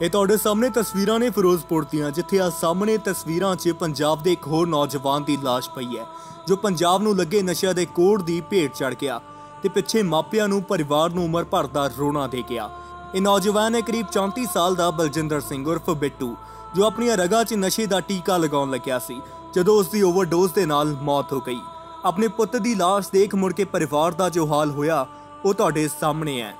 ਇਹ ਤੁਹਾਡੇ ਸਾਹਮਣੇ ਤਸਵੀਰਾਂ ਨੇ ਫਿਰੋਜ਼ਪੁਰ ਦੀਆਂ, ਜਿੱਥੇ ਆ ਸਾਹਮਣੇ ਤਸਵੀਰਾਂ 'ਚ ਪੰਜਾਬ ਦੇ ਇੱਕ ਹੋਰ ਨੌਜਵਾਨ ਦੀ ਲਾਸ਼ ਪਈ ਹੈ, ਜੋ ਪੰਜਾਬ ਨੂੰ ਲੱਗੇ ਨਸ਼ਿਆਂ ਦੇ ਕੋੜ ਦੀ ਭੇਟ ਚੜ ਗਿਆ ਤੇ ਪਿੱਛੇ ਮਾਪਿਆਂ ਨੂੰ ਪਰਿਵਾਰ ਨੂੰ ਉਮਰ ਭਰ ਦਾ ਰੋਣਾ ਦੇ ਗਿਆ। ਇਹ ਨੌਜਵਾਨ ਹੈ, ਕਰੀਬ 34 ਸਾਲ ਦਾ ਬਲਜਿੰਦਰ ਸਿੰਘ ਉਰਫ ਬਿੱਟੂ, ਜੋ ਆਪਣੀਆਂ ਰਗਾਂ 'ਚ ਨਸ਼ੇ ਦਾ ਟੀਕਾ ਲਗਾਉਣ ਲੱਗਿਆ ਸੀ, ਜਦੋਂ ਉਸ ਦੀ ਓਵਰਡੋਜ਼ ਦੇ ਨਾਲ ਮੌਤ ਹੋ ਗਈ। ਆਪਣੇ ਪੁੱਤ ਦੀ ਲਾਸ਼ ਦੇਖ ਮੁੜ ਕੇ ਪਰਿਵਾਰ ਦਾ ਜੋ ਹਾਲ ਹੋਇਆ, ਉਹ ਤੁਹਾਡੇ ਸਾਹਮਣੇ ਹੈ।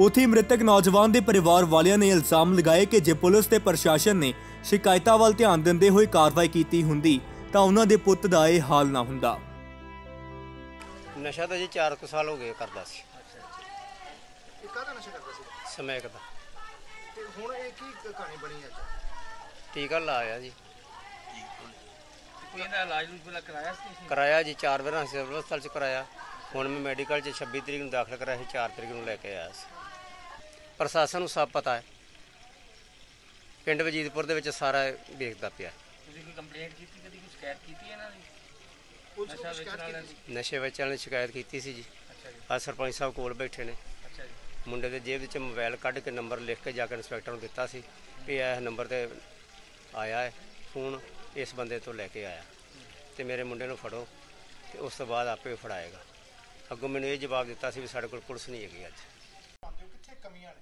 ਉਥੇ ਮ੍ਰਿਤਕ ਨੌਜਵਾਨ ਦੇ ਪਰਿਵਾਰ ਵਾਲਿਆਂ ਨੇ ਇਲਜ਼ਾਮ ਲਗਾਏ ਕਿ ਜੇ ਪੁਲਿਸ ਤੇ ਪ੍ਰਸ਼ਾਸਨ ਨੇ ਸ਼ਿਕਾਇਤਾਂ ਵੱਲ ਧਿਆਨ ਦਿੰਦੇ ਹੋਏ ਕਾਰਵਾਈ ਕੀਤੀ ਹੁੰਦੀ ਤਾਂ ਉਹਨਾਂ ਦੇ ਪੁੱਤ ਦਾ ਇਹ ਹਾਲ ਨਾ ਹੁੰਦਾ। ਨਸ਼ਾ ਤਾਂ ਜੀ 4 ਕੁ ਸਾਲ ਹੋ ਗਏ ਕਰਦਾ ਸੀ। ਇਹ ਕਾਹਦਾ ਨਸ਼ਾ ਕਰਦਾ ਸੀ? ਸਮੈਕ ਦਾ। ਤੇ ਹੁਣ ਇਹ ਕੀ ਕਹਾਣੀ ਬਣੀ ਅੱਜ ਟੀਕਾ ਲਾਇਆ ਜੀ। ਕੋਈ ਇਹਦਾ ਇਲਾਜ ਨੂੰ ਪਹਿਲਾਂ ਕਰਾਇਆ ਸੀ ਤੁਸੀਂ? ਕਰਾਇਆ ਜੀ 4 ਵਾਰ ਸਿਵਲ ਹਸਪਤਾਲ ਚ ਕਰਾਇਆ। ਹੁਣ ਮੈਂ ਮੈਡੀਕਲ ਚ 26 ਤਰੀਕ ਨੂੰ ਦਾਖਲ ਕਰਾਇਆ ਸੀ 4 ਤਰੀਕ ਨੂੰ ਲੈ ਕੇ ਆਇਆ ਸੀ। ਪ੍ਰਸ਼ਾਸਨ ਨੂੰ ਸਭ ਪਤਾ ਹੈ। ਪਿੰਡ ਵਜੀਦਪੁਰ ਦੇ ਵਿੱਚ ਸਾਰਾ ਵੇਖਦਾ ਪਿਆ। ਤੁਸੀਂ ਕੋਈ ਕੰਪਲੇਂਟ ਕੀਤੀ ਕਦੀ ਕੋਈ ਸ਼ਿਕਾਇਤ ਕੀਤੀ ਇਹਨਾਂ ਦੀ? ਪੁਲਿਸ ਨਸ਼ਾ ਵੇਚਣ ਸ਼ਿਕਾਇਤ ਵਾਲਿਆਂ ਦੀ? ਨਸ਼ੇ ਵੇਚਣ ਵਾਲੇ ਸ਼ਿਕਾਇਤ ਕੀਤੀ ਸੀ ਜੀ। ਆ ਸਰਪੰਚ ਸਾਹਿਬ ਕੋਲ ਬੈਠੇ ਨੇ। ਮੁੰਡੇ ਦੇ ਜੇਬ ਵਿੱਚ ਮੋਬਾਈਲ ਕੱਢ ਕੇ ਨੰਬਰ ਲਿਖ ਕੇ ਜਾ ਕੇ ਇੰਸਪੈਕਟਰ ਨੂੰ ਦਿੱਤਾ ਸੀ ਵੀ ਇਹ ਨੰਬਰ ਤੇ ਆਇਆ ਹੈ ਫੋਨ ਇਸ ਬੰਦੇ ਤੋਂ ਲੈ ਕੇ ਆਇਆ। ਤੇ ਮੇਰੇ ਮੁੰਡੇ ਨੂੰ ਫੜੋ ਤੇ ਉਸ ਤੋਂ ਬਾਅਦ ਆਪੇ ਫੜਾਏਗਾ। ਅੱਗੋਂ ਮੈਨੂੰ ਇਹ ਜਵਾਬ ਦਿੱਤਾ ਸੀ ਵੀ ਸਾਡੇ ਕੋਲ ਪੁਲਿਸ ਨਹੀਂ ਹੈਗੀ ਅੱਜ। ਮੰਨਦੇ ਹੋ ਕਿੱਥੇ ਕਮੀਆਂ ਨੇ?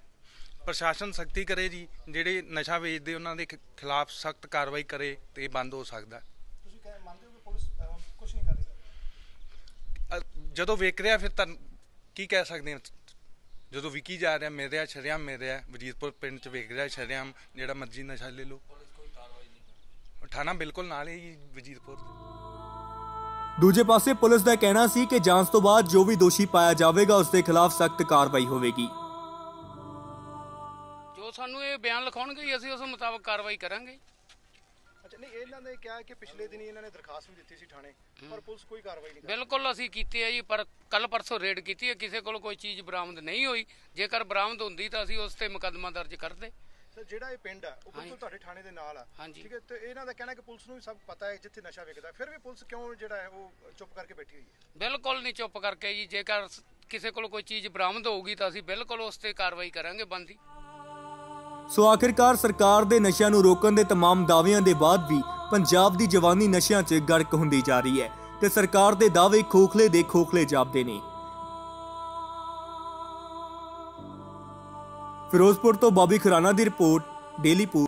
ਪ੍ਰਸ਼ਾਸਨ ਸਖਤੀ ਕਰੇ ਜੀ ਜਿਹੜੇ ਨਸ਼ਾ ਵੇਚਦੇ ਉਹਨਾਂ ਦੇ ਖਿਲਾਫ ਸਖਤ ਕਾਰਵਾਈ ਕਰੇ ਤੇ ਇਹ ਬੰਦ ਹੋ ਸਕਦਾ। ਹੈ। ਤੁਸੀਂ ਕਹਿ ਮੰਨਦੇ ਹੋ ਕਿ ਪੁਲਿਸ ਕੁਝ ਨਹੀਂ ਕਰ ਰਹੀ? ਅ, ਜਦੋਂ ਵੇਖ ਰਿਹਾ ਫਿਰ ਤਾਂ ਕੀ ਕਹਿ ਸਕਦੇ ਹਾਂ? ਜਦੋਂ ਵਿਕੀ ਜਾ ਰਿਹਾ ਮਿਲ ਰਿਹਾ ਸ਼ਰਿਆਮ ਮਿਲ ਰਿਹਾ ਵਜੀਦਪੁਰ ਪਿੰਡ ਚ ਵੇਖ ਰਿਹਾ ਸ਼ਰਿਆਮ ਜਿਹੜਾ ਮਰਜ਼ੀ ਨਸ਼ਾ ਲੈ ਲਓ। ਠਾਣਾ ਬਿਲਕੁਲ ਨਾਲ ਹੀ ਵਜੀਦਪੁਰ ਦੂਜੇ ਪਾਸੇ ਪੁਲਿਸ ਦਾ ਕਹਿਣਾ ਸੀ ਕਿ ਜਾਂਚ ਤੋਂ ਬਾਅਦ ਜੋ ਵੀ ਦੋਸ਼ੀ ਪਾਇਆ ਜਾਵੇਗਾ ਉਸ ਦੇ ਖਿਲਾਫ ਸਖਤ ਕਾਰਵਾਈ ਹੋਵੇਗੀ। ਜੋ ਸਾਨੂੰ ਇਹ ਬਿਆਨ ਲਿਖਾਉਣਗੇ ਅਸੀਂ ਉਸ ਮੁਤਾਬਕ ਕਾਰਵਾਈ ਕਰਾਂਗੇ। ਅੱਛਾ ਨਹੀਂ ਇਹਨਾਂ ਨੇ ਕਿਹਾ ਕਿ ਪਿਛਲੇ ਦਿਨੀ ਇਹਨਾਂ ਨੇ ਦਰਖਾਸਤ ਵੀ ਦਿੱਤੀ ਸੀ ਥਾਣੇ ਪਰ ਪੁਲਿਸ ਕੋਈ ਕਾਰਵਾਈ ਨਹੀਂ ਬਿਲਕੁਲ ਅਸੀਂ ਕੀਤੀ ਹੈ ਜੀ ਪਰ ਕੱਲ ਪਰਸੋਂ ਰੇਡ ਕੀਤੀ ਹੈ ਕਿਸੇ ਕੋਲ ਕੋਈ ਚੀਜ਼ ਬਰਾਮਦ ਨਹੀਂ ਹੋਈ। ਜੇਕਰ ਬਰਾਮਦ ਹੁੰਦੀ ਤਾਂ ਅਸੀਂ ਉਸ ਤੇ ਮੁਕੱਦਮਾ ਦਰਜ ਕਰਦੇ। ਸਰ ਜਿਹੜਾ ਇਹ ਪਿੰਡ ਆ ਉਹ ਬਿਲਕੁਲ ਤੁਹਾਡੇ ਥਾਣੇ ਦੇ ਨਾਲ ਆ ਹਾਂਜੀ। ਠੀਕ ਹੈ ਤੇ ਇਹਨਾਂ ਦਾ ਕਹਿਣਾ ਕਿ ਪੁਲਿਸ ਨੂੰ ਵੀ ਸਭ ਪਤਾ ਹੈ ਜਿੱਥੇ ਨਸ਼ਾ ਵਿਕਦਾ ਫਿਰ ਵੀ ਪੁਲਿਸ ਕਿਉਂ ਜਿਹੜਾ ਹੈ ਉਹ ਚੁੱਪ ਕਰਕੇ ਬੈਠੀ ਹੋਈ ਹੈ ਬਿਲਕੁਲ ਨਹੀਂ ਚੁੱਪ ਕਰਕੇ ਜੀ ਜੇਕਰ ਸ- ਕਿਸੇ ਕੋਲ ਕੋਈ ਚੀਜ਼ ਬਰਾਮਦ ਹੋਊਗੀ ਤਾਂ ਅਸੀਂ ਬਿਲਕੁਲ ਉਸ ਤੇ ਕਾਰਵਾਈ ਕਰਾਂਗੇ ਬੰਦੀ ਸੋ ਆਖਿਰਕਾਰ ਸਰਕਾਰ ਦੇ ਨਸ਼ਿਆਂ ਨੂੰ ਰੋਕਣ ਦੇ तमाम ਦਾਅਵਿਆਂ ਦੇ ਬਾਅਦ ਵੀ ਪੰਜਾਬ ਦੀ ਜਵਾਨੀ ਨਸ਼ਿਆਂ 'ਚ ਗਰਕ ਹੁੰਦੀ ਜਾ ਰਹੀ ਹੈ ਤੇ ਸਰਕਾਰ ਦੇ ਦਾਅਵੇ ਖੋਖਲੇ ਦੇ ਖੋਖਲੇ ਜਾਪਦੇ ਨੇ ਫਿਰੋਜ਼ਪੁਰ ਤੋਂ ਬੌਬੀ ਖੁਰਾਨਾ ਦੀ ਰਿਪੋਰਟ, ਡੇਲੀ ਪੋ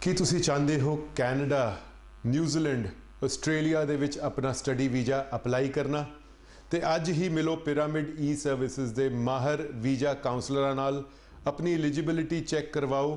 ਕੀ ਤੁਸੀਂ ਚਾਹੁੰਦੇ ਹੋ ਕੈਨੇਡਾ, ਨਿਊਜ਼ੀਲੈਂਡ, ਆਸਟ੍ਰੇਲੀਆ ਦੇ ਵਿੱਚ ਆਪਣਾ ਸਟੱਡੀ ਵੀਜ਼ਾ ਅਪਲਾਈ ਕਰਨਾ? ਤੇ ਅੱਜ ਹੀ ਮਿਲੋ ਪਿਰਾਮਿਡ ਈ ਸਰਵਿਸਿਜ਼ ਦੇ ਮਾਹਰ ਵੀਜ਼ਾ ਕਾਉਂਸਲਰਾਂ ਨਾਲ। ਆਪਣੀ ਐਲੀਜੀਬਿਲਿਟੀ ਚੈੱਕ ਕਰਵਾਓ